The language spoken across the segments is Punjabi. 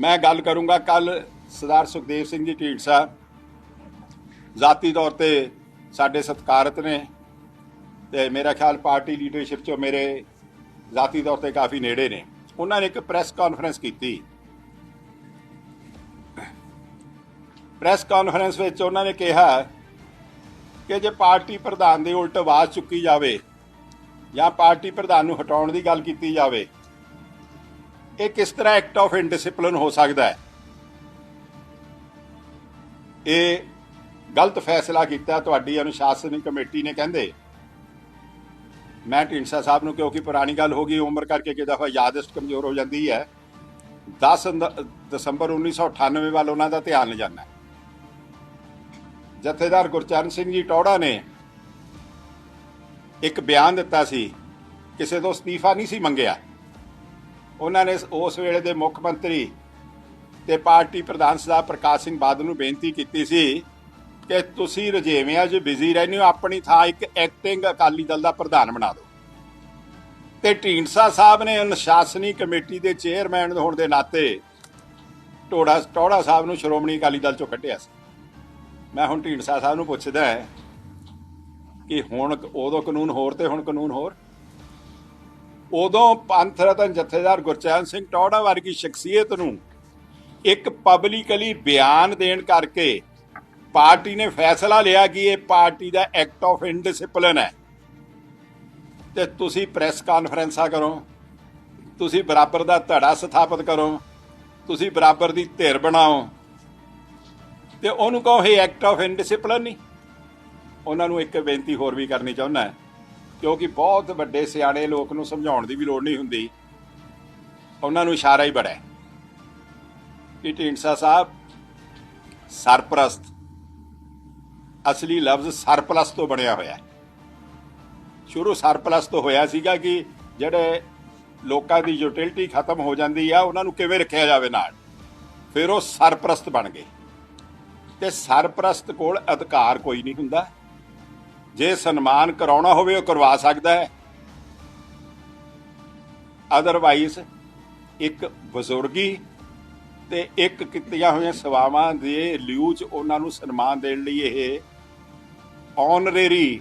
ਮੈਂ ਗੱਲ ਕਰੂੰਗਾ ਕੱਲ ਸਰਦਾਰ ਸੁਖਦੇਵ ਸਿੰਘ ਜੀ ਢੀਂਡਸਾ ਜ਼ਾਤੀ ਤੌਰ ਤੇ ਸਾਡੇ ਸਤਿਕਾਰਤ ਨੇ ਤੇ ਮੇਰਾ ਖਿਆਲ ਪਾਰਟੀ ਲੀਡਰਸ਼ਿਪ ਚੋਂ ਮੇਰੇ ਜ਼ਾਤੀ ਤੌਰ ਤੇ ਕਾਫੀ ਨੇੜੇ ਨੇ। ਉਹਨਾਂ ਨੇ ਇੱਕ ਪ੍ਰੈਸ ਕਾਨਫਰੰਸ ਕੀਤੀ। ਪ੍ਰੈਸ ਕਾਨਫਰੰਸ ਵਿੱਚ ਉਹਨਾਂ ਨੇ ਕਿਹਾ ਕਿ ਜੇ ਪਾਰਟੀ ਪ੍ਰਧਾਨ ਦੇ ਉਲਟ ਆਵਾਜ਼ ਚੁੱਕੀ ਜਾਵੇ ਜਾਂ ਪਾਰਟੀ ਪ੍ਰਧਾਨ ਨੂੰ ਹਟਾਉਣ ਦੀ ਗੱਲ ਕੀਤੀ ਜਾਵੇ ਇਹ ਕਿਸ ਤਰ੍ਹਾਂ ਐਕਟ ਆਫ ਇਨਡਿਸਪਲਿਨ ਹੋ ਸਕਦਾ ਹੈ। ਇਹ ਗਲਤ ਫੈਸਲਾ ਕੀਤਾ ਤੁਹਾਡੀ ਅਨੁਸ਼ਾਸਨੀ ਕਮੇਟੀ ਨੇ ਕਹਿੰਦੇ। ਮੈਂ ਢੀਂਡਸਾ ਸਾਹਿਬ ਨੂੰ ਕਿਉਂਕਿ ਪੁਰਾਣੀ ਗੱਲ ਹੋ ਗਈ, ਉਮਰ ਕਰਕੇ ਕਿ ਦਫਾ ਯਾਦਸ਼ਤ ਕਮਜ਼ੋਰ ਹੋ ਜਾਂਦੀ ਹੈ। 10 ਅੰਦ- ਦਸੰਬਰ 1998 ਵੱਲ ਉਹਨਾਂ ਦਾ ਧਿਆਨ ਲਿਜਾਣਾ ਜਥੇਦਾਰ ਗੁਰਚਰਨ ਸਿੰਘ ਜੀ ਟੌੜਾ ਨੇ ਇੱਕ ਬਿਆਨ ਦਿੱਤਾ ਸੀ, ਕਿਸੇ ਤੋਂ ਅਸਤੀਫਾ ਨਹੀਂ ਸੀ ਮੰਗਿਆ। ਉਹਨਾਂ ਨੇ ਉਸ ਵੇਲੇ ਦੇ ਮੁੱਖ ਮੰਤਰੀ ਤੇ ਪਾਰਟੀ ਪ੍ਰਧਾਨ ਸਰਦਾਰ ਪ੍ਰਕਾਸ਼ ਸਿੰਘ ਬਾਦਲ ਨੂੰ ਬੇਨਤੀ ਕੀਤੀ ਸੀ ਕਿ ਤੁਸੀਂ ਰਜੇਵਿਆਂ 'ਚ ਬਿਜ਼ੀ ਰਹਿੰਦੇ ਹੋ, ਆਪਣੀ ਥਾਂ ਇੱਕ ਐਕਟਿੰਗ ਅਕਾਲੀ ਦਲ ਦਾ ਪ੍ਰਧਾਨ ਬਣਾ ਦਿਓ। ਤੇ ਢੀਂਡਸਾ ਸਾਹਿਬ ਨੇ ਅਨੁਸ਼ਾਸਨੀ ਕਮੇਟੀ ਦੇ ਚੇਅਰਮੈਨ ਹੋਣ ਦੇ ਨਾਤੇ ਟੋੜਾ ਟੋੜਾ ਸਾਹਿਬ ਨੂੰ ਸ਼੍ਰੋਮਣੀ ਅਕਾਲੀ ਦਲ ਚੋਂ ਕੱਢਿਆ ਸੀ। ਮੈਂ ਹੁਣ ਢੀਂਡਸਾ ਸਾਹਿਬ ਨੂੰ ਪੁੱਛਦਾ ਕਿ ਹੁਣ ਉਦੋਂ ਕਾਨੂੰਨ ਹੋਰ ਤੇ ਹੁਣ ਕਾਨੂੰਨ ਹੋਰ? ਉਦੋਂ ਪੰਥ ਰਤਨ ਜਥੇਦਾਰ ਗੁਰਚੈਨ ਸਿੰਘ ਟੌੜਾ ਵਰਗੀ ਸ਼ਖਸੀਅਤ ਨੂੰ ਇੱਕ ਪਬਲਿਕਲੀ ਬਿਆਨ ਦੇਣ ਕਰਕੇ ਪਾਰਟੀ ਨੇ ਫੈਸਲਾ ਲਿਆ ਕਿ ਇਹ ਪਾਰਟੀ ਦਾ ਐਕਟ ਆਫ ਇਨਡਿਸਪਲਿਨ ਹੈ। ਤੇ ਤੁਸੀਂ ਪ੍ਰੈਸ ਕਾਨਫਰੰਸਾਂ ਕਰੋ, ਤੁਸੀਂ ਬਰਾਬਰ ਦਾ ਧੜਾ ਸਥਾਪਿਤ ਕਰੋ, ਤੁਸੀਂ ਬਰਾਬਰ ਦੀ ਧਿਰ ਬਣਾਓ। ਤੇ ਉਹਨੂੰ ਕਹੋ, ਇਹ ਐਕਟ ਆਫ ਇਨਡਿਸਪਲਿਨ ਨਹੀਂ। ਉਹਨਾਂ ਨੂੰ ਇੱਕ ਬੇਨਤੀ ਹੋਰ ਵੀ ਕਰਨੀ ਚਾਹੁੰਦਾ। ਹੈ ਕਿਉਂਕਿ ਬਹੁਤ ਵੱਡੇ ਸਿਆਣੇ ਲੋਕ ਨੂੰ ਸਮਝਾਉਣ ਦੀ ਵੀ ਲੋੜ ਨਹੀਂ ਹੁੰਦੀ। ਉਹਨਾਂ ਨੂੰ ਇਸ਼ਾਰਾ ਹੀ ਬੜਾ ਹੈ ਕਿ ਢੀਂਡਸਾ ਸਾਹਿਬ ਸਰਪ੍ਰਸਤ, ਅਸਲੀ ਲਫ਼ਜ਼ ਸਰਪਲਸ ਤੋਂ ਬਣਿਆ ਹੋਇਆ ਹੈ। ਸ਼ੁਰੂ ਸਰਪਲਸ ਤੋਂ ਹੋਇਆ ਸੀਗਾ ਕਿ ਜਿਹੜੇ ਲੋਕਾਂ ਦੀ ਯੂਟਿਲਿਟੀ ਖਤਮ ਹੋ ਜਾਂਦੀ ਆ, ਉਹਨਾਂ ਨੂੰ ਕਿਵੇਂ ਰੱਖਿਆ ਜਾਵੇ ਨਾਲ? ਫਿਰ ਉਹ ਸਰਪ੍ਰਸਤ ਬਣ ਗਏ। ਤੇ ਸਰਪ੍ਰਸਤ ਕੋਲ ਅਧਿਕਾਰ ਕੋਈ ਨਹੀਂ ਹੁੰਦਾ। ਜੇ ਸਨਮਾਨ ਕਰਾਉਣਾ ਹੋਵੇ, ਉਹ ਕਰਵਾ ਸਕਦਾ ਹੈ। ਅਦਰਵਾਈਜ਼ ਇੱਕ ਬਜ਼ੁਰਗੀ ਤੇ ਇੱਕ ਕੀਤੀਆਂ ਹੋਈਆਂ ਸੇਵਾਵਾਂ ਦੇ ਲਿਊ ਚ ਉਹਨਾਂ ਨੂੰ ਸਨਮਾਨ ਦੇਣ ਲਈ ਇਹ ਆਨਰੇਰੀ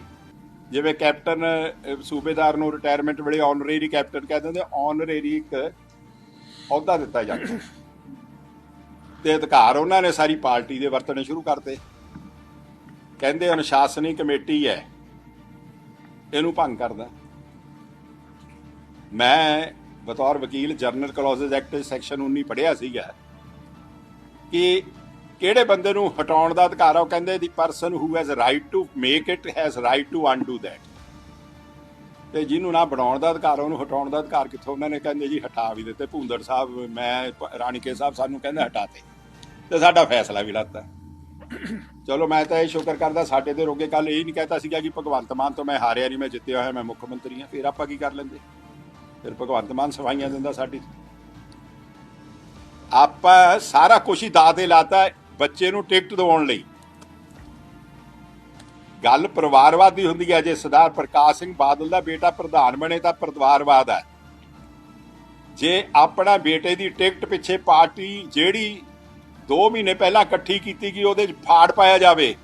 ਜਿਵੇਂ ਕੈਪਟਨ ਸੂਬੇਦਾਰ ਨੂੰ ਰਿਟਾਇਰਮੈਂਟ ਵੇਲੇ ਆਨਰੇਰੀ ਕੈਪਟਨ ਕਹਿ ਦਿੰਦੇ ਆਨਰੇਰੀ ਇੱਕ ਅਹੁਦਾ ਦਿੱਤਾ ਜਾਂਦਾ ਤੇ ਅਧਿਕਾਰ ਉਹਨਾਂ ਨੇ ਸਾਰੀ ਪਾਰਟੀ ਦੇ ਵਰਤਣੇ ਸ਼ੁਰੂ ਕਰਤੇ। ਕਹਿੰਦੇ ਅਨੁਸ਼ਾਸਨੀ ਕਮੇਟੀ ਹੈ। ਇਹਨੂੰ ਭੰਗ ਕਰਦਾ। ਮੈਂ ਬਤੌਰ ਵਕੀਲ ਜਰਨਲ ਕਲੌਜ਼ਸ ਐਕਟ ਸੈਕਸ਼ਨ 19 ਪੜ੍ਹਿਆ ਸੀਗਾ ਕਿ ਕਿਹੜੇ ਬੰਦੇ ਨੂੰ ਹਟਾਉਣ ਦਾ ਅਧਿਕਾਰ ਆ, ਉਹ ਕਹਿੰਦੇ the person who has right to make it has right to undo that ਤੇ ਜਿਹਨੂੰ ਨਾ ਬਣਾਉਣ ਦਾ ਅਧਿਕਾਰ, ਉਹਨੂੰ ਹਟਾਉਣ ਦਾ ਅਧਿਕਾਰ ਕਿੱਥੋਂ? ਉਹਨਾਂ ਨੇ ਕਹਿੰਦੇ ਜੀ ਹਟਾ ਵੀ ਦਿੱਤੇ। ਭੁੰਦੜ ਸਾਹਿਬ, ਮੈਂ ਰਾਣੀ ਰਾਣੀਕੇ ਸਾਹਿਬ ਸਾਨੂੰ ਕਹਿੰਦੇ ਹਟਾਤੇ ਤੇ। ਸਾਡਾ ਫੈਸਲਾ ਵੀ ਲੱਤਾ ਚਲੋ ਮੈਂ ਤਾਂ ਇਹ ਸ਼ੁਕਰ ਕਰਦਾ ਸਾਡੇ ਤੇ ਰੋਗੇ। ਕੱਲ ਇਹ ਨਹੀਂ ਕਹਿਤਾ ਸੀਗਾ ਕਿ ਭਗਵੰਤ ਮਾਨ ਤੋਂ ਮੈਂ ਹਾਰਿਆ ਨਹੀਂ ਮੈਂ ਜਿੱਤਿਆ ਹੋਇਆ, ਮੈਂ ਮੁੱਖ ਮੰਤਰੀ ਹਾਂ। ਫਿਰ ਆਪਾਂ ਕੀ ਕਰ ਲੈਂਦੇ? ਫਿਰ ਭਗਵੰਤ ਮਾਨ ਸਫਾਈਆਂ ਦਿੰਦਾ ਸਾਡੀ। ਆਪਾਂ ਸਾਰਾ ਕੁਝ ਹੀ ਦਾਅ ਤੇ ਲਾਤਾ ਬੱਚੇ ਨੂੰ ਟਿਕਟ ਦਿਵਾਉਣ ਲਈ। ਗੱਲ ਪਰਿਵਾਰਵਾਦ ਦੀ ਹੁੰਦੀ ਹੈ। ਜੇ ਸਰਦਾਰ ਪ੍ਰਕਾਸ਼ ਸਿੰਘ ਬਾਦਲ ਦਾ ਬੇਟਾ ਪ੍ਰਧਾਨ ਬਣੇ ਤਾਂ ਪਰਿਵਾਰਵਾਦ ਹੈ। ਜੇ ਆਪਣਾ ਬੇਟੇ ਦੀ ਟਿਕਟ ਪਿੱਛੇ ਪਾਰਟੀ ਜਿਹੜੀ 2 ਮਹੀਨੇ ਪਹਿਲਾਂ ਇਕੱਠੀ ਕੀਤੀ ਗਈ ਉਹਦੇ 'ਚ ਫਾੜ ਪਾਇਆ ਜਾਵੇ,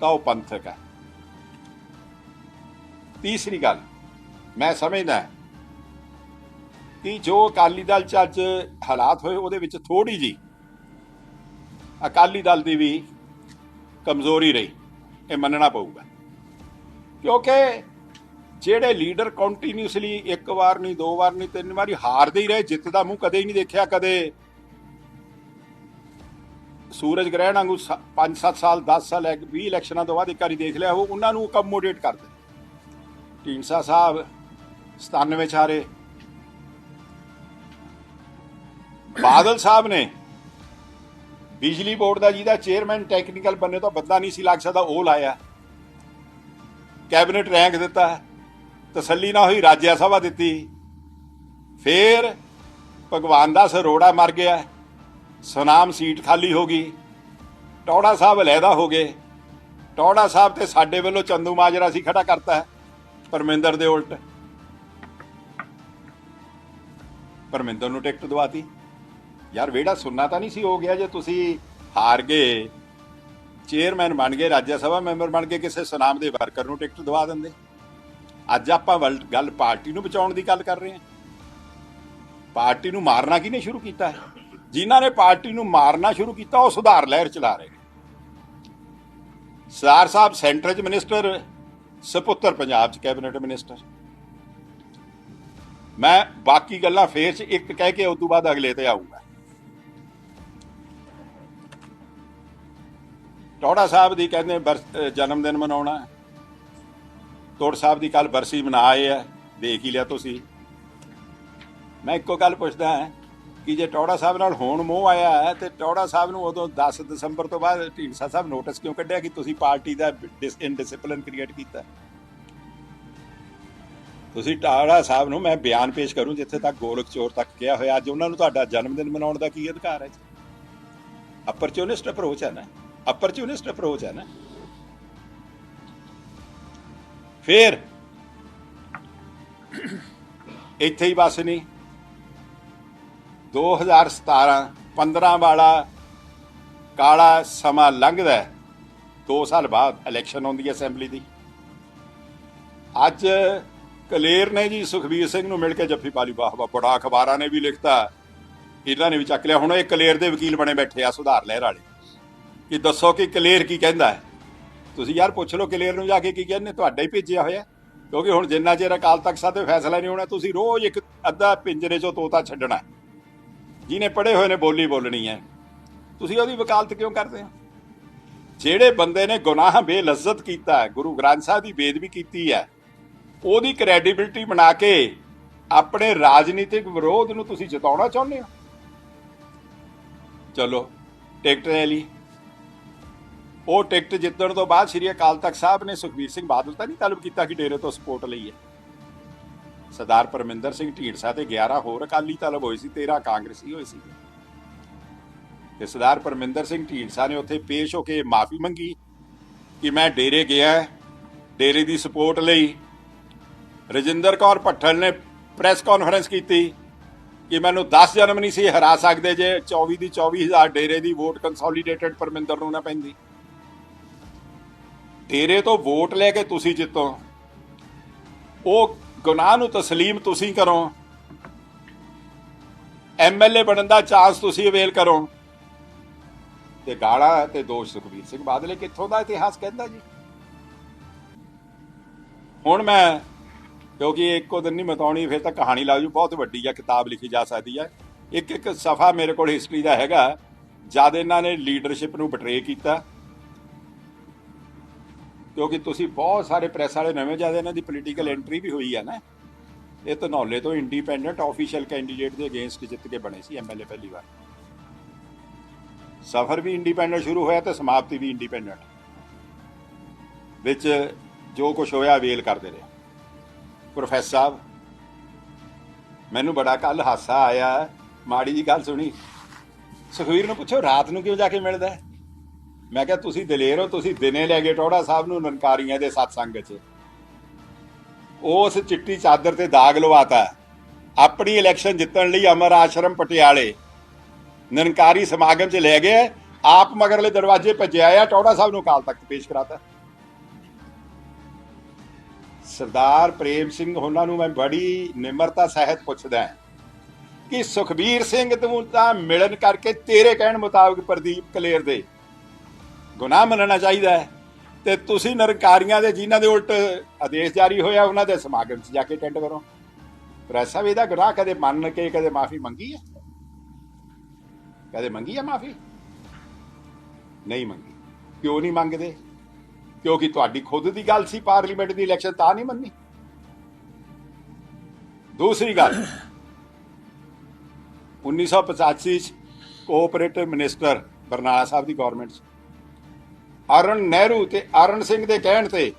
ਤਾਂ ਉਹ ਪੰਥਕ ਹੈ। ਤੀਸਰੀ ਗੱਲ, ਮੈਂ ਸਮਝਦਾ ਕਿ ਜੋ ਅਕਾਲੀ ਦਲ ਚ ਅੱਜ ਹਾਲਾਤ ਹੋਏ, ਉਹਦੇ ਵਿੱਚ ਥੋੜੀ ਜੀ ਅਕਾਲੀ ਦਲ ਦੀ ਵੀ ਕਮਜ਼ੋਰੀ ਰਹੀ, ਇਹ ਮੰਨਣਾ ਪਊਗਾ। ਕਿਉਂਕਿ ਜਿਹੜੇ ਲੀਡਰ ਕੰਟੀਨਿਊਸਲੀ ਇੱਕ ਵਾਰ ਨਹੀਂ, ਦੋ ਵਾਰ ਨਹੀਂ, ਤਿੰਨ ਵਾਰੀ ਹਾਰਦੇ ਹੀ ਰਹੇ, ਜਿੱਤ ਦਾ ਮੂੰਹ ਕਦੇ ਹੀ ਨਹੀਂ ਦੇਖਿਆ, ਕਦੇ ਸੂਰਜ ਗ੍ਰਹਿਣ ਵਾਂਗੂ 5-7 ਸਾਲ 10 ਸਾਲ 20 ਇਲੈਕਸ਼ਨਾਂ ਤੋਂ ਬਾਅਦ ਇੱਕ ਵਾਰੀ ਦੇਖ ਲਿਆ ਉਹ, ਉਹਨਾਂ ਨੂੰ ਅਕਮੋਡੇਟ ਕਰਦੇ ਢੀਂਡਸਾ ਸਾਹਿਬ 97 ਚ ਬਾਦਲ ਸਾਹਿਬ ਨੇ ਬਿਜਲੀ ਬੋਰਡ ਦਾ ਜਿਹਦਾ ਚੇਅਰਮੈਨ ਟੈਕਨੀਕਲ ਬੰਨੇ ਤੋਂ ਬੰਦਾ ਨਹੀਂ ਸੀ ਲੱਗ ਸਕਦਾ, ਉਹ ਲਾਇਆ। ਕੈਬਨਿਟ ਰੈਂਕ ਦਿੱਤਾ, ਤਸੱਲੀ ਨਾ ਹੋਈ ਰਾਜਿਆ ਸਭਾ ਦਿੱਤੀ। ਫੇਰ ਭਗਵਾਨ ਦਾ ਸਰੋੜਾ ਮਰ ਗਿਆ। ਸੁਨਾਮ ਸੀਟ ਖਾਲੀ ਹੋ ਗਈ। ਟੌੜਾ ਸਾਹਿਬ ਅਲੈਦਾ ਹੋ ਗਏ। ਟੌੜਾ ਸਾਹਿਬ ਤੇ ਸਾਡੇ ਵੱਲੋਂ ਚੰਦੂ ਮਾਜਰਾ ਸੀ ਖੜਾ ਕਰਤਾ ਪਰਮਿੰਦਰ ਦੇ ਉਲਟ। ਪਰਮਿੰਦਰ ਨੂੰ ਟਿਕਟ ਦਵਾਤੀ। ਯਾਰ ਵਿਹੜਾ ਸੁਣਨਾ ਤਾਂ ਨਹੀਂ ਸੀ ਹੋ ਗਿਆ ਜੇ ਤੁਸੀਂ ਹਾਰ ਗਏ। ਚੇਅਰਮੈਨ ਬਣ ਗਏ, ਰਾਜ ਸਭਾ ਮੈਂਬਰ ਬਣ ਕੇ ਕਿਸੇ ਸੁਨਾਮ ਦੇ ਵਰਕਰ ਨੂੰ ਟਿਕਟ ਦਵਾ ਦਿੰਦੇ। ਅੱਜ ਆਪਾਂ ਵੱਲ- ਗੱਲ ਪਾਰਟੀ ਨੂੰ ਬਚਾਉਣ ਦੀ ਗੱਲ ਕਰ ਰਹੇ ਹਾਂ। ਪਾਰਟੀ ਨੂੰ ਮਾਰਨਾ ਕਿਹਨੇ ਸ਼ੁਰੂ ਕੀਤਾ ਹੈ? ਜਿਨ੍ਹਾਂ ਨੇ ਪਾਰਟੀ ਨੂੰ ਮਾਰਨਾ ਸ਼ੁਰੂ ਕੀਤਾ, ਉਹ ਸੁਧਾਰ ਲਹਿਰ ਚਲਾ ਰਹੇ ਨੇ। ਸਰਦਾਰ ਸਾਹਿਬ ਸੈਂਟਰ 'ਚ ਮਿਨਿਸਟਰ, ਸਪੁੱਤਰ ਪੰਜਾਬ 'ਚ ਕੈਬਨਿਟ ਮਿਨਿਸਟਰ। ਮੈਂ ਬਾਕੀ ਗੱਲਾਂ ਫੇਰ 'ਚ ਇੱਕ ਕਹਿ ਕੇ ਉਸ ਤੋਂ ਬਾਅਦ ਅਗਲੇ ਤੇ ਆਊਂਗਾ। ਟੋੜਾ ਸਾਹਿਬ ਦੀ ਕਹਿੰਦੇ ਬਰਸ- ਜਨਮ ਦਿਨ ਮਨਾਉਣਾ ਹੈ। ਤੋੜ ਸਾਹਿਬ ਦੀ ਕੱਲ ਬਰਸੀ ਮਨਾਏ ਹੈ। ਦੇਖ ਹੀ ਲਿਆ ਤੁਸੀਂ। ਮੈਂ ਇੱਕੋ ਗੱਲ ਪੁੱਛਦਾ ਹਾਂ ਕਿ ਜੇ ਟੌੜਾ ਸਾਹਿਬ ਨਾਲ ਹੋਣ ਮੋਹ ਆਇਆ ਹੈ, ਤੇ ਟੌੜਾ ਸਾਹਿਬ ਨੂੰ ਉਦੋਂ 10 ਦਸੰਬਰ ਤੋਂ ਬਾਅਦ ਢੀਂਡਸਾ ਸਾਹਿਬ ਨੋਟਿਸ ਕਿਉਂ ਕੱਢਿਆ ਕਿ ਤੁਸੀਂ ਪਾਰਟੀ ਦਾ ਇਨਡਿਸਪਲਿਨ ਕ੍ਰੀਏਟ ਕੀਤਾ? ਤੁਸੀਂ ਟਾੜਾ ਸਾਹਿਬ ਨੂੰ ਮੈਂ ਬਿਆਨ ਪੇਸ਼ ਕਰੂੰ ਜਿੱਥੇ ਤੱਕ ਗੋਲਕ ਚੋਰ ਤੱਕ ਕਿਹਾ ਹੋਇਆ, ਅੱਜ ਉਹਨਾਂ ਨੂੰ ਤੁਹਾਡਾ ਜਨਮ ਦਿਨ ਮਨਾਉਣ ਦਾ ਕੀ ਅਧਿਕਾਰ ਹੈ ਅਪਰਚੂਨਿਸਟ ਅਪਰੋਚ ਹੈ ਨਾ? ਅਪਰਚੂਨਿਸਟ ਅਪਰੋਚ ਹੈ ਨਾ? ਫੇਰ ਇੱਥੇ ਹੀ ਬਸ ਨਹੀਂ 2017 15 ਵਾਲਾ ਕਾਲਾ ਸਮਾਂ ਲੰਘਦਾ 2 ਸਾਲ ਬਾਅਦ ਇਲੈਕਸ਼ਨ ਹੁੰਦੀ ਹੈ ਅਸੈਂਬਲੀ ਦੀ। ਅੱਜ ਕਲੇਰ ਨੇ ਜੀ ਸੁਖਬੀਰ ਸਿੰਘ ਨੂੰ ਮਿਲ ਕੇ ਜੱਫੀ ਪਾਲੀ ਵਾਹ ਵਾਹ, ਬੜਾ ਅਖਬਾਰਾਂ ਨੇ ਵੀ ਲਿਖਤਾ। ਇਹਨਾਂ ਨੇ ਵੀ ਚੱਕ ਲਿਆ। ਹੁਣ ਇਹ ਕਲੇਰ ਦੇ ਵਕੀਲ ਬਣੇ ਬੈਠੇ ਆ ਸੁਧਾਰ ਲਹਿਰ ਵਾਲੇ। ਕਿ ਦੱਸੋ ਕਿ ਕਲੇਰ ਕੀ ਕਹਿੰਦਾ ਹੈ? ਤੁਸੀਂ ਯਾਰ ਪੁੱਛ ਲਓ ਕਲੇਰ ਨੂੰ ਜਾ ਕੇ ਕੀ ਕਹਿੰਦੇ। ਤੁਹਾਡਾ ਹੀ ਭੇਜਿਆ ਹੋਇਆ। ਕਿਉਂਕਿ ਹੁਣ ਜਿੰਨਾ ਚਿਰ ਅਕਾਲ ਤਖਤ ਸਾਹਿਬ ਤੇ ਫੈਸਲਾ ਨਹੀਂ ਹੋਣਾ, ਤੁਸੀਂ ਰੋਜ਼ ਇੱਕ ਅੱਧਾ ਪਿੰਜਰੇ ਚੋਂ ਤੋਤਾ ਛੱਡਣਾ ਜਿਹਨੇ ਪੜ੍ਹੇ ਹੋਏ ਨੇ ਬੋਲੀ ਬੋਲਣੀ ਹੈ। ਤੁਸੀਂ ਉਹਦੀ ਵਕਾਲਤ ਕਿਉਂ ਕਰਦੇ ਹੋ? ਜਿਹੜੇ ਬੰਦੇ ਨੇ ਗੁਨਾਹ ਬੇਲਜ਼ਤ ਕੀਤਾ ਹੈ, ਗੁਰੂ ਗ੍ਰੰਥ ਸਾਹਿਬ ਦੀ ਬੇਦਬੀ ਕੀਤੀ ਹੈ, ਉਹਦੀ ਕ੍ਰੈਡੀਬਿਲਟੀ ਬਣਾ ਕੇ ਆਪਣੇ ਰਾਜਨੀਤਿਕ ਵਿਰੋਧ ਨੂੰ ਤੁਸੀਂ ਜਿਤਾਉਣਾ ਚਾਹੁੰਦੇ ਹੋ? ਚਲੋ, ਟਿਕਟ ਲੈ ਲਈ। ਉਹ ਟਿਕਟ ਜਿੱਤਣ ਤੋਂ ਬਾਅਦ ਸ੍ਰੀ ਅਕਾਲ ਤਖਤ ਸਾਹਿਬ ਨੇ ਸੁਖਬੀਰ ਸਿੰਘ ਬਾਦਲ ਤਾਂ ਨਹੀਂ ਤਲਬ ਕੀਤਾ ਕਿ ਡੇਰੇ ਤੋਂ ਸਪੋਰਟ ਲਈ ਹੈ। ਸਰਦਾਰ ਪਰਮਿੰਦਰ ਸਿੰਘ ਢੀਂਡਸਾ ਤੇ 11 ਹੋਰ ਅਕਾਲੀ ਤਲਬ ਹੋਏ ਸੀ 13 ਕਾਂਗਰਸੀ ਹੋਏ ਸੀ। ਤੇ ਸਰਦਾਰ ਪਰਮਿੰਦਰ ਸਿੰਘ ਢੀਂਡਸਾ ਨੇ ਉੱਥੇ ਪੇਸ਼ ਹੋ ਕੇ ਮਾਫੀ ਮੰਗੀ ਕਿ ਮੈਂ ਡੇਰੇ ਗਿਆ, ਡੇਰੇ ਦੀ ਸਪੋਰਟ ਲਈ। ਰਜਿੰਦਰ ਕੌਰ ਭੱਠਲ ਨੇ ਪ੍ਰੈਸ ਕਾਨਫਰੰਸ ਕੀਤੀ ਕਿ ਮੈਨੂੰ 10 ਜਨਮ ਨਹੀਂ ਸੀ ਹਰਾ ਸਕਦੇ ਜੇ 24 ਦੀ 24000 ਡੇਰੇ ਦੀ ਵੋਟ ਕੰਸੋਲੀਡੇਟਡ ਪਰਮਿੰਦਰ ਨੂੰ ਨਾ ਪੈਂਦੀ। ਡੇਰੇ ਤੋਂ ਵੋਟ ਲੈ ਕੇ ਤੁਸੀਂ ਜਿੱਤੋ। ਉਹ ਗੁਨਾਹ ਨੂੰ ਤਸਲੀਮ ਤੁਸੀਂ ਕਰੋ। ਐਮਐਲਏ ਬਣਨ ਦਾ ਚਾਂਸ ਤੁਸੀਂ ਅਵੇਲ ਕਰੋ। ਤੇ ਗਾਲਾਂ ਤੇ ਦੋਸ਼ ਸੁਖਬੀਰ ਸਿੰਘ ਬਾਦਲੇ ਕਿੱਥੋਂ ਦਾ ਇਤਿਹਾਸ ਕਹਿੰਦਾ ਜੀ? ਹੁਣ ਮੈਂ, ਕਿਉਂਕਿ ਇੱਕੋ ਦਿਨ ਨਹੀਂ ਮਤਾਉਣੀ, ਫਿਰ ਤਾਂ ਕਹਾਣੀ ਲੱਗ ਜੂ ਬਹੁਤ ਵੱਡੀ ਆ, ਕਿਤਾਬ ਲਿਖੀ ਜਾ ਸਕਦੀ ਹੈ ਇੱਕ ਇੱਕ ਸਫਾ ਮੇਰੇ ਕੋਲ ਹਿਸਟਰੀ ਦਾ ਹੈਗਾ। ਜਦ ਇਹਨਾਂ ਨੇ ਲੀਡਰਸ਼ਿਪ ਨੂੰ ਬਟਰੇ ਕੀਤਾ ਕਿਉਂਕਿ ਤੁਸੀਂ ਬਹੁਤ ਸਾਰੇ ਪ੍ਰੈਸ ਵਾਲੇ ਨਵੇਂ ਜ਼ਿਆਦਾ ਇਹਨਾਂ ਦੀ ਪੋਲੀਟੀਕਲ ਐਂਟਰੀ ਵੀ ਹੋਈ ਆ ਨਾ। ਇਹ ਧਨੌਲੇ ਤੋਂ ਇੰਡੀਪੈਂਡੈਂਟ ਆਫੀਸ਼ੀਅਲ ਕੈਂਡੀਡੇਟ ਦੇ ਅਗੇਂਸਟ ਜਿੱਤ ਕੇ ਬਣੇ ਸੀ ਐਮਐਲਏ ਪਹਿਲੀ ਵਾਰ। ਸਫਰ ਵੀ ਇੰਡੀਪੈਂਡੈਂਟ ਸ਼ੁਰੂ ਹੋਇਆ ਤੇ ਸਮਾਪਤੀ ਵੀ ਇੰਡੀਪੈਂਡੈਂਟ ਵਿੱਚ ਜੋ ਕੁਝ ਹੋਇਆ ਵੇਲ ਕਰਦੇ ਰਹੇ। ਪ੍ਰੋਫੈਸਰ ਸਾਹਿਬ, ਮੈਨੂੰ ਬੜਾ ਕੱਲ ਹਾਸਾ ਆਇਆ। ਮਾੜੀ ਜੀ ਗੱਲ ਸੁਣੀ। ਸੁਖਵੀਰ ਨੂੰ ਪੁੱਛੋ, ਰਾਤ ਨੂੰ ਕਿਉਂ ਜਾ ਕੇ ਮਿਲਦਾ? ਹੈ? ਮੈਂ ਕਿਹਾ ਤੁਸੀਂ ਦਲੇਰ ਹੋ, ਤੁਸੀਂ ਦਿਨੇ ਲੈ ਗਏ ਟੋੜਾ ਸਾਹਿਬ ਨੂੰ ਨਨਕਾਰੀਆਂ ਦੇ ਸਤਸੰਗ 'ਚ। ਉਸ ਚਿੱਟੀ ਚਾਦਰ ਤੇ ਦਾਗ ਲਵਾਤਾ। ਆਪਣੀ ਇਲੈਕਸ਼ਨ ਜਿੱਤਣ ਲਈ ਅਮਰ ਆਸ਼ਰਮ ਪਟਿਆਲੇ ਨਨਕਾਰੀ ਸਮਾਗਮ 'ਚ ਲੈ ਗਏ। ਆਪ ਮਗਰਲੇ ਦਰਵਾਜ਼ੇ ਭੱਜਿਆ ਆ ਟੋੜਾ ਸਾਹਿਬ ਨੂੰ ਕਾਲ ਤੱਕ ਪੇਸ਼ ਕਰਾਤਾ। ਸਰਦਾਰ ਪ੍ਰੇਮ ਸਿੰਘ, ਉਹਨਾਂ ਨੂੰ ਮੈਂ ਬੜੀ ਨਿਮਰਤਾ ਸਹਿਤ ਪੁੱਛਦਾ ਹਾਂ ਕਿ ਸੁਖਬੀਰ ਸਿੰਘ ਤੂੰ ਤਾਂ ਮਿਲਣ ਕਰਕੇ ਤੇਰੇ ਕਹਿਣ ਮੁਤਾਬਕ ਪ੍ਰਦੀਪ ਕਲੇਰ ਦੇ ਗੁਨਾਹ ਮੰਨਣਾ ਚਾਹੀਦਾ ਹੈ। ਤੇ ਤੁਸੀਂ ਨਰਕਾਰੀਆਂ ਦੇ, ਜਿਨ੍ਹਾਂ ਦੇ ਉਲਟ ਆਦੇਸ਼ ਜਾਰੀ ਹੋਇਆ, ਉਹਨਾਂ ਦੇ ਸਮਾਗਮ 'ਚ ਜਾ ਕੇ ਅਟੈਂਡ ਕਰੋ। ਪ੍ਰੈਸ ਸਾਹਿਬ ਇਹਦਾ ਗੁਨਾਹ ਕਦੇ ਮੰਨ ਕੇ ਕਦੇ ਮਾਫੀ ਮੰਗੀ ਹੈ? ਕਦੇ ਮੰਗੀ ਹੈ ਮਾਫੀ? ਨਹੀਂ ਮੰਗੀ। ਕਿਉਂ ਨਹੀਂ ਮੰਗਦੇ? ਕਿਉਂਕਿ ਤੁਹਾਡੀ ਖੁਦ ਦੀ ਗੱਲ ਸੀ, ਪਾਰਲੀਮੈਂਟ ਦੀ ਇਲੈਕਸ਼ਨ ਤਾਂ ਨਹੀਂ ਮੰਨੀ। ਦੂਸਰੀ ਗੱਲ 1985 ਚ ਕੋਆਪਰੇਟਿਵ ਮਿਨਿਸਟਰ ਬਰਨਾਲਾ ਸਾਹਿਬ ਦੀ ਗਵਰਨਮੈਂਟ ਚ ਅਰਨ ਨਹਿਰੂ ਤੇ ਅਰਨ ਸਿੰਘ ਦੇ ਕਹਿਣ ਤੇ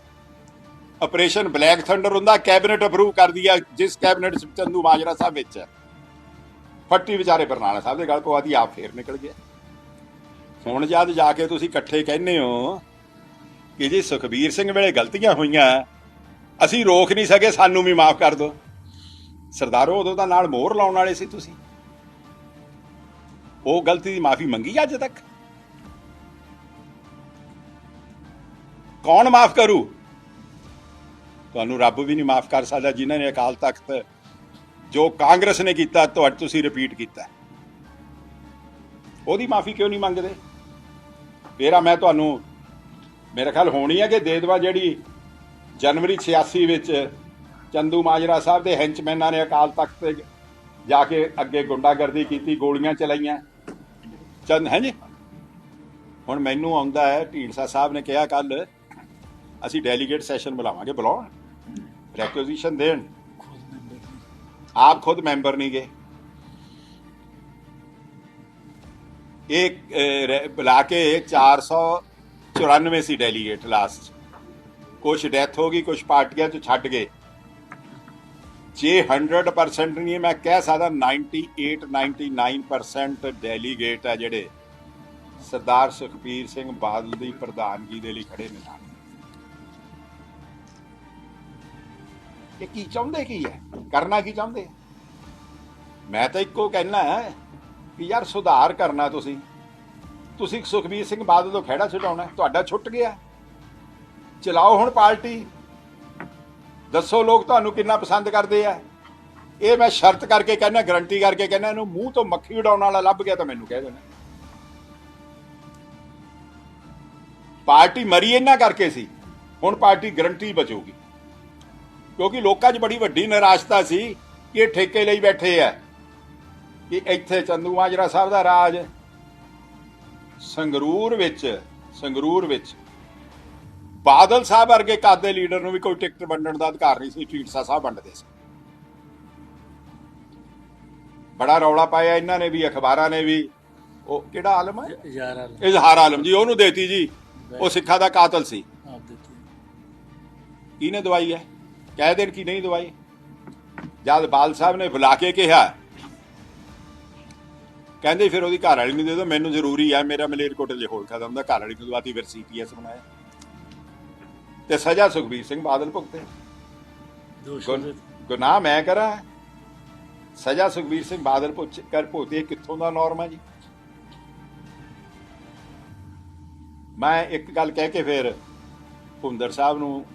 ਆਪਰੇਸ਼ਨ ਬਲੈਕ ਥੰਡਰ ਹੁੰਦਾ, ਕੈਬਨਿਟ ਅਪਰੂਵ ਕਰਦੀ ਆ ਜਿਸ ਕੈਬਨਿਟ ਚੰਦੂ ਮਾਜਰਾ ਸਾਹਿਬ ਵਿੱਚ ਹੈ। ਫੱਟੀ ਵਿਚਾਰੇ ਬਰਨਾਲਾ ਸਾਹਿਬ ਦੇ ਗੱਲ ਕੋ ਆਦੀ, ਆਪ ਫੇਰ ਨਿਕਲ ਗਿਆ। ਹੁਣ ਜਦ ਜਾ ਕੇ ਤੁਸੀਂ ਇਕੱਠੇ ਕਹਿੰਦੇ ਹੋ ਕਿ ਜੀ ਸੁਖਬੀਰ ਸਿੰਘ ਵੇਲੇ ਗਲਤੀਆਂ ਹੋਈਆਂ, ਅਸੀਂ ਰੋਕ ਨਹੀਂ ਸਕੇ, ਸਾਨੂੰ ਵੀ ਮਾਫ ਕਰ ਦਿਓ ਸਰਦਾਰੋ, ਉਦੋਂ ਤਾਂ ਨਾਲ ਮੋਹਰ ਲਾਉਣ ਵਾਲੇ ਸੀ ਤੁਸੀਂ। ਉਹ ਗਲਤੀ ਦੀ ਮਾਫੀ ਮੰਗੀ ਅੱਜ ਤੱਕ? ਕੌਣ ਮਾਫ ਕਰੂ? ਤੁਹਾਨੂੰ ਰੱਬ ਵੀ ਨਹੀਂ ਮਾਫ ਕਰ ਸਕਦਾ ਜਿਨ੍ਹਾਂ ਨੇ ਅਕਾਲ ਤਖਤ ਜੋ ਕਾਂਗਰਸ ਨੇ ਕੀਤਾ, ਤੁਹਾਡੇ ਤੁਸੀਂ ਰਿਪੀਟ ਕੀਤਾ। ਉਹਦੀ ਮਾਫੀ ਕਿਉਂ ਨਹੀਂ ਮੰਗਦੇ? ਫੇਰਾ ਮੈਂ ਤੁਹਾਨੂੰ ਮੇਰੇ ਖਿਆਲ ਹੋਣੀ ਹੈ ਕਿ ਦੇਦਵਾ ਜਿਹੜੀ ਜਨਵਰੀ 86 ਵਿੱਚ ਚੰਦੂ ਮਾਜਰਾ ਸਾਹਿਬ ਦੇ ਹੈਂਚਮੈਨਾਂ ਨੇ ਅਕਾਲ ਤਖਤ ਤੇ ਜਾ ਕੇ ਅੱਗੇ ਗੁੰਡਾਗਰਦੀ ਕੀਤੀ, ਗੋਲੀਆਂ ਚਲਾਈਆਂ। ਚੰਦ ਹੈ ਜੀ? ਹੁਣ ਮੈਨੂੰ ਆਉਂਦਾ ਹੈ, ਢੀਂਡਸਾ ਸਾਹਿਬ ਨੇ ਕਿਹਾ ਕੱਲ ਅਸੀਂ ਡੈਲੀਗੇਟ ਸੈਸ਼ਨ ਬੁਲਾਵਾਂਗੇ ਬੁਲਾਉਣ ਰੈਕੁਜੀਸ਼ਨ ਦੇਣ। ਆਪ ਖੁਦ ਮੈਂਬਰ ਨਹੀਂ ਗਏ ਇੱਕ ਅਹ, ਰਹਿ- ਬੁਲਾ ਕੇ 494 ਸੀ ਡੈਲੀਗੇਟ ਲਾਸਟ ਕੁਝ ਡੈਥ ਹੋ ਗਈ ਕੁਝ ਪਾਰਟੀਆਂ ਚ ਛੱਡ ਗਏ। ਜੇ 100% ਨਹੀਂ ਮੈਂ ਕਹਿ ਸਕਦਾ 98 99% ਡੈਲੀਗੇਟ ਆ ਜਿਹੜੇ ਸਰਦਾਰ ਸੁਖਬੀਰ ਸਿੰਘ ਬਾਦਲ ਦੀ ਪ੍ਰਧਾਨਗੀ ਦੇ ਲਈ ਖੜੇ ਨੇ ਨਾਲ। ਇਹ ਕਿ ਕੀ ਚਾਹੁੰਦੇ ਕੀ ਹੈ? ਕਰਨਾ ਕੀ ਚਾਹੁੰਦੇ? ਮੈਂ ਤਾਂ ਇੱਕੋ ਕਹਿਣਾ ਹੈ ਕਿ ਯਾਰ ਸੁਧਾਰ ਕਰਨਾ ਤੁਸੀਂ। ਤੁਸੀਂ ਸੁਖਬੀਰ ਸਿੰਘ ਬਾਦਲ ਤੋਂ ਖਹਿੜਾ ਛਡਾਉਣਾ ਤੁਹਾਡਾ ਛੁੱਟ ਗਿਆ। ਚਲਾਓ ਹੁਣ ਪਾਰਟੀ। ਦੱਸੋ ਲੋਕ ਤੁਹਾਨੂੰ ਕਿੰਨਾ ਪਸੰਦ ਕਰਦੇ ਆ। ਇਹ ਮੈਂ ਸ਼ਰਤ ਕਰਕੇ ਕਹਿੰਦਾ, ਗਰੰਟੀ ਕਰਕੇ ਕਹਿੰਦਾ, ਇਹਨੂੰ ਮੂੰਹ ਤੋਂ ਮੱਖੀ ਉਡਾਉਣ ਵਾਲਾ ਲੱਭ ਗਿਆ ਤਾਂ ਮੈਨੂੰ ਕਹਿ ਦੇਣਾ। ਪਾਰਟੀ ਮਰੀ ਇਹਨਾਂ ਕਰਕੇ ਸੀ, ਹੁਣ ਪਾਰਟੀ ਗਰੰਟੀ ਬਚੂਗੀ। ਕਿਉਂਕਿ ਲੋਕਾਂ 'ਚ ਬੜੀ ਵੱਡੀ ਨਿਰਾਸ਼ਤਾ ਸੀ ਕਿ ਇਹ ਠੇਕੇ ਲਈ ਬੈਠੇ ਆ। ਕਿ ਇੱਥੇ ਚੰਦੂ ਮਾਜਰਾ ਸਾਹਿਬ ਦਾ ਰਾਜ ਸੰਗਰੂਰ ਵਿੱਚ ਸੰਗਰੂਰ ਵਿੱਚ। ਬਾਦਲ ਸਾਹਿਬ ਵਰਗੇ ਕਾਦੇ ਲੀਡਰ ਨੂੰ ਵੀ ਕੋਈ ਟਿਕਟ ਵੰਡਣ ਦਾ ਅਧਿਕਾਰ ਨਹੀਂ ਸੀ ਢੀਂਡਸਾ ਸਾਹਿਬ ਵੰਡਦੇ ਸੀ। ਬੜਾ ਰੌਲਾ ਪਾਇਆ ਇਹਨਾਂ ਨੇ ਵੀ ਅਖਬਾਰਾਂ ਨੇ ਵੀ। ਉਹ ਕਿਹੜਾ ਆਲਮ ਹੈ? ਯਾਰ ਇਜ਼ਹਾਰ ਆਲਮ ਜੀ ਉਹਨੂੰ ਦੇਤੀ ਜੀ। ਉਹ ਸਿੱਖਾਂ ਦਾ ਕਾਤਲ ਸੀ। ਆਪ ਦਿੱਤੀ। ਕਿਹਨੇ ਦਵਾਈ ਹੈ? ਕਹਿ ਦੇਣ ਕਿ ਨਹੀਂ ਦਵਾਈ? ਜਦ ਬਾਲ ਸਾਹਿਬ ਨੇ ਬੁਲਾ ਕੇ ਕਿਹਾ ਕਹਿੰਦੇ ਫਿਰ ਉਹਦੀ ਘਰ ਵਾਲੀ ਨੂੰ ਦੇ ਦਿਓ ਮੈਨੂੰ ਜ਼ਰੂਰੀ ਹੈ ਮੇਰਾ ਮਲੇਰਕੋਟੇ ਜੇ ਹੋਲ ਖਤਮ ਦਾ ਘਰ ਵਾਲੀ ਨੂੰ ਦਵਾਤੀ ਫਿਰ ਸੀਪੀਐਸ ਬਣਾਇਆ। ਤੇ ਸਜ਼ਾ ਸੁਖਬੀਰ ਸਿੰਘ ਬਾਦਲ ਭੁਗਤੇ। ਗੁਨਾਹ ਮੈਂ ਕਰਾਂ ਸਜ਼ਾ ਸੁਖਬੀਰ ਸਿੰਘ ਬਾਦਲ ਪੁੱਛ ਕਰ ਭੁਗਤੇ ਕਿੱਥੋਂ ਦਾ ਨੋਰਮ ਹੈ ਜੀ? ਮੈਂ ਇੱਕ ਗੱਲ ਕਹਿ ਕੇ ਫਿਰ ਭੁੰਦਰ ਸਾਹਿਬ ਨੂੰ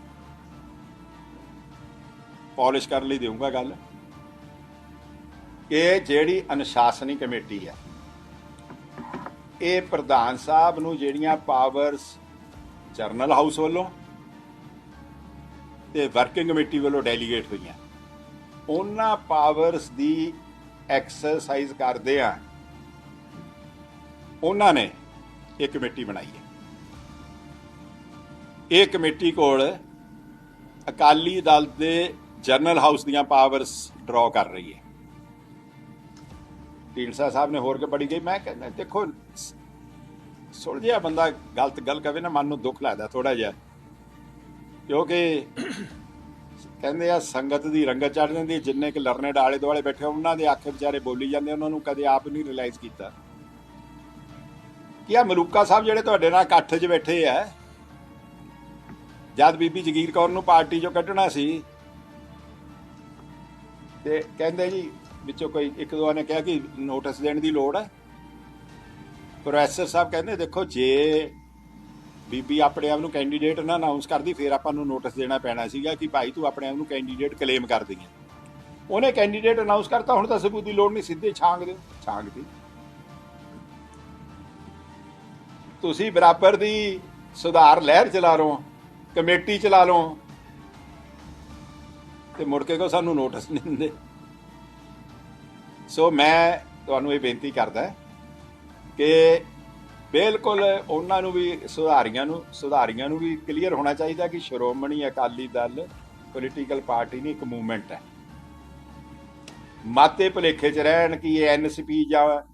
ਪਾਲਿਸ਼ ਕਰਨ ਲਈ ਦੇਵਾਂਗਾ ਗੱਲ। ਇਹ ਜਿਹੜੀ ਅਨੁਸ਼ਾਸਨੀ ਕਮੇਟੀ ਹੈ, ਇਹ ਪ੍ਰਧਾਨ ਸਾਹਿਬ ਨੂੰ ਜਿਹੜੀਆਂ ਪਾਵਰਸ ਜਰਨਲ ਹਾਊਸ ਵੱਲੋਂ ਤੇ ਵਰਕਿੰਗ ਕਮੇਟੀ ਵੱਲੋਂ ਡੈਲੀਗੇਟ ਹੋਈਆਂ, ਉਹਨਾਂ ਪਾਵਰਸ ਦੀ ਐਕਸਰਸਾਈਜ਼ ਕਰਦੇ ਆ, ਉਹਨਾਂ ਨੇ ਇਹ ਕਮੇਟੀ ਬਣਾਈ ਹੈ। ਇਹ ਕਮੇਟੀ ਕੋਲ ਅਕਾਲੀ ਦਲ ਦੇ ਜਰਨਲ ਹਾਊਸ ਦੀਆਂ ਪਾਵਰਸ ਡਰਾ ਕਰ ਰਹੀ ਹੈ। ਢੀਂਡਸਾ ਸਾਹਿਬ ਨੇ ਹੋਰ ਕੇ ਬੜੀ ਗਈ? ਮੈਂ ਕਹਿੰਦਾ ਦੇਖੋ ਸੁਲਝਿਆ ਬੰਦਾ ਗਲਤ ਗੱਲ ਕਵੇ ਨਾ ਮਨ ਨੂੰ ਦੁੱਖ ਲੱਗਦਾ ਥੋੜਾ ਜਿਹਾ। ਕਿਉਂਕਿ ਕਹਿੰਦੇ ਆ ਸੰਗਤ ਦੀ ਰੰਗਤ ਚੜ ਜਾਂਦੀ ਜਿੰਨੇ ਕਿ ਲਰਨੇ ਆਲੇ ਦੁਆਲੇ ਬੈਠੇ ਹੋਣ, ਉਹਨਾਂ ਦੇ ਅੱਖ ਵਿਚਾਰੇ ਬੋਲੀ ਜਾਂਦੇ ਉਹਨਾਂ ਨੂੰ ਕਦੇ ਆਪ ਨਹੀਂ ਰਿਅਲਾਈਜ਼ ਕੀਤਾ। ਕਿ ਆ ਮਲੂਕਾ ਸਾਹਿਬ ਜਿਹੜੇ ਤੁਹਾਡੇ ਨਾਲ ਇਕੱਠ 'ਚ ਬੈਠੇ ਆ? ਜਦ ਬੀਬੀ ਜਗੀਰ ਕੌਰ ਨੂੰ ਪਾਰਟੀ 'ਚੋਂ ਕੱਢਣਾ ਸੀ ਤੇ ਕਹਿੰਦੇ ਜੀ, ਵਿੱਚੋਂ ਕੋਈ ਇੱਕ ਦੋ ਨੇ ਕਿਹਾ ਕਿ ਨੋਟਿਸ ਦੇਣ ਦੀ ਲੋੜ ਹੈ। ਪ੍ਰੋਫੈਸਰ ਸਾਹਿਬ ਕਹਿੰਦੇ, ਦੇਖੋ, ਜੇ ਬੀਬੀ ਆਪਣੇ ਆਪ ਨੂੰ ਕੈਂਡੀਡੇਟ ਨਾ ਅਨਾਉਂਸ ਕਰਦੀ, ਫਿਰ ਆਪਾਂ ਨੂੰ ਨੋਟਿਸ ਦੇਣਾ ਪੈਣਾ ਸੀਗਾ ਕਿ ਭਾਈ ਤੂੰ ਆਪਣੇ ਆਪ ਨੂੰ ਕੈਂਡੀਡੇਟ ਕਲੇਮ ਕਰਦੀ ਹੈ ਉਹਨੇ ਕੈਂਡੀਡੇਟ ਅਨਾਉਂਸ ਕਰਤਾ, ਹੁਣ ਤਾਂ ਸਬੂਤ ਦੀ ਲੋੜ ਨਹੀਂ, ਸਿੱਧੇ ਛਾਂਗ ਦਿਓ। ਛਾਂਗ ਦੀ ਤੁਸੀਂ ਬਰਾਬਰ ਦੀ ਸੁਧਾਰ ਲਹਿਰ ਚਲਾ ਰਹੇ ਹੋ, ਕਮੇਟੀ ਚਲਾ ਲਓ ਤੇ ਮੁੜ ਕੇ ਕੋ ਸਾਨੂੰ ਨੋਟਿਸ ਨਹੀਂ ਦਿੰਦੇ? ਸੋ ਮੈਂ ਤੁਹਾਨੂੰ ਇਹ ਬੇਨਤੀ ਕਰਦਾ ਕਿ ਬਿਲਕੁਲ ਉਹਨਾਂ ਨੂੰ ਵੀ ਸੁਧਾਰੀਆਂ ਨੂੰ ਸੁਧਾਰੀਆਂ ਨੂੰ ਵੀ ਕਲੀਅਰ ਹੋਣਾ ਚਾਹੀਦਾ ਕਿ ਸ਼੍ਰੋਮਣੀ ਅਕਾਲੀ ਦਲ ਪੋਲੀਟੀਕਲ ਪਾਰਟੀ ਨਹੀਂ, ਇੱਕ ਮੂਵਮੈਂਟ ਹੈ। ਮਾਤੇ ਭੁਲੇਖੇ ਚ ਰਹਿਣ ਕਿ ਇਹ ਐਨਸੀਪੀ ਜਾਂ